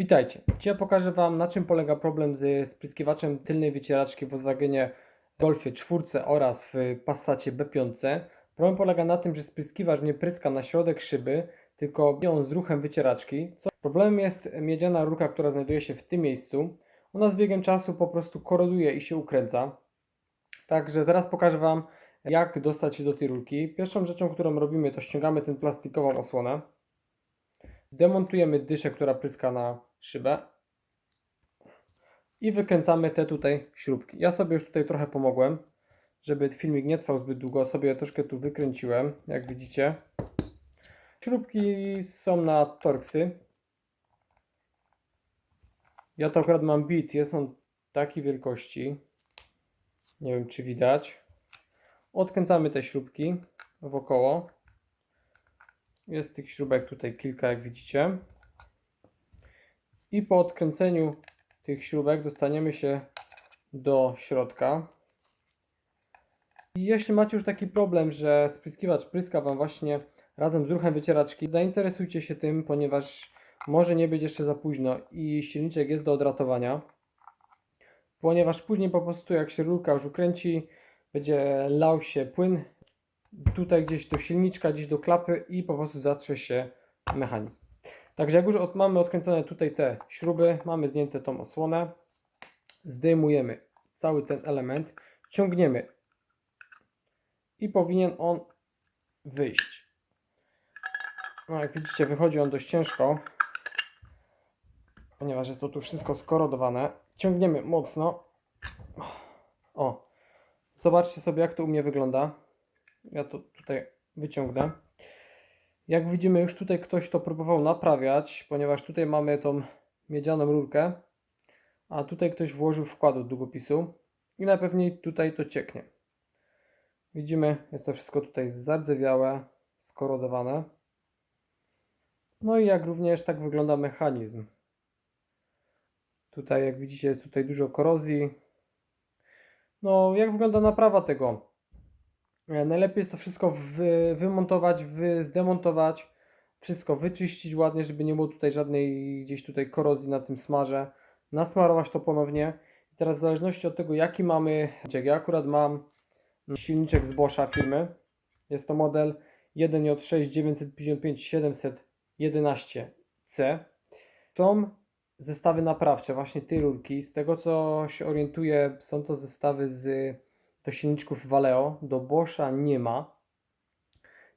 Witajcie. Dzisiaj pokażę Wam na czym polega problem z spryskiwaczem tylnej wycieraczki w Volkswagenie Golfie 4 oraz w Passacie B5. Problem polega na tym, że spryskiwacz nie pryska na środek szyby, tylko bije on z ruchem wycieraczki. Co? Problemem jest miedziana rurka, która znajduje się w tym miejscu. Ona z biegiem czasu po prostu koroduje i się ukręca. Także teraz pokażę Wam jak dostać się do tej rurki. Pierwszą rzeczą, którą robimy to ściągamy tę plastikową osłonę. Demontujemy dyszę, która pryska na szybę. I wykręcamy te tutaj śrubki. Ja sobie już tutaj trochę pomogłem, żeby filmik nie trwał zbyt długo. Sobie troszkę tu wykręciłem, jak widzicie. Śrubki są na torksy. Ja to akurat mam bit, jest on takiej wielkości. Nie wiem, czy widać. Odkręcamy te śrubki wokoło. Jest tych śrubek tutaj kilka, jak widzicie. I po odkręceniu tych śrubek dostaniemy się do środka. I jeśli macie już taki problem, że spryskiwacz pryska Wam właśnie razem z ruchem wycieraczki, zainteresujcie się tym, ponieważ może nie być jeszcze za późno i silniczek jest do odratowania. Ponieważ później po prostu jak się rurka już ukręci, będzie lał się płyn tutaj gdzieś do silniczka, gdzieś do klapy i po prostu zatrze się mechanizm. Także jak już od, mamy odkręcone tutaj te śruby, mamy zdjęte tą osłonę, zdejmujemy cały ten element, ciągniemy i powinien on wyjść. No jak widzicie wychodzi on dość ciężko, ponieważ jest to tu wszystko skorodowane. Ciągniemy mocno. O, zobaczcie sobie jak to u mnie wygląda. Ja to tutaj wyciągnę. Jak widzimy, już tutaj ktoś to próbował naprawiać, ponieważ tutaj mamy tą miedzianą rurkę, a tutaj ktoś włożył wkład od długopisu i najpewniej tutaj to cieknie. Widzimy, jest to wszystko tutaj zardzewiałe, skorodowane. No i jak również tak wygląda mechanizm. Tutaj, jak widzicie, jest tutaj dużo korozji. No, jak wygląda naprawa tego? E, Najlepiej jest to wszystko wy, wymontować, wy, zdemontować, wszystko wyczyścić ładnie, żeby nie było tutaj żadnej gdzieś tutaj korozji na tym smarze. Nasmarować to ponownie. I teraz w zależności od tego jaki mamy, ja akurat mam silniczek z Boscha firmy. Jest to model 1J6 955 711C. Są zestawy naprawcze właśnie tej rurki. Z tego co się orientuję, są to zestawy z do silniczków Valeo, do Boscha nie ma.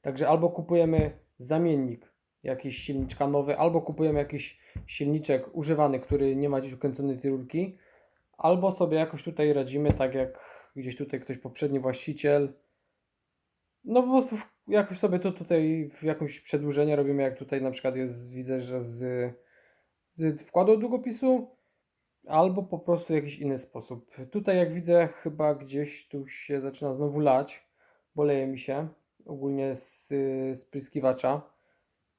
Także albo kupujemy zamiennik jakiś silniczka nowy, albo kupujemy jakiś silniczek używany, który nie ma gdzieś ukręconej rurki, albo sobie jakoś tutaj radzimy, tak jak gdzieś tutaj ktoś poprzedni właściciel. No po prostu jakoś sobie to tutaj w jakieś przedłużenie robimy, jak tutaj na przykład jest, widzę, że z, z wkładu długopisu, albo po prostu jakiś inny sposób. Tutaj jak widzę chyba gdzieś tu się zaczyna znowu lać, bo leje mi się ogólnie z spryskiwacza,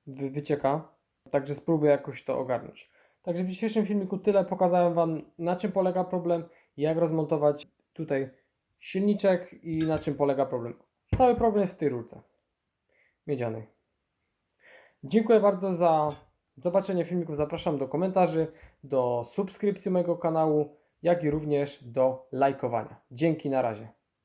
wy, wycieka, także spróbuję jakoś to ogarnąć. Także w dzisiejszym filmiku tyle, pokazałem Wam na czym polega problem, jak rozmontować tutaj silniczek i na czym polega problem. Cały problem jest w tej rurce miedzianej. Dziękuję bardzo za zobaczenie filmików. Zapraszam do komentarzy, do subskrypcji mojego kanału, jak i również do lajkowania. Dzięki, na razie.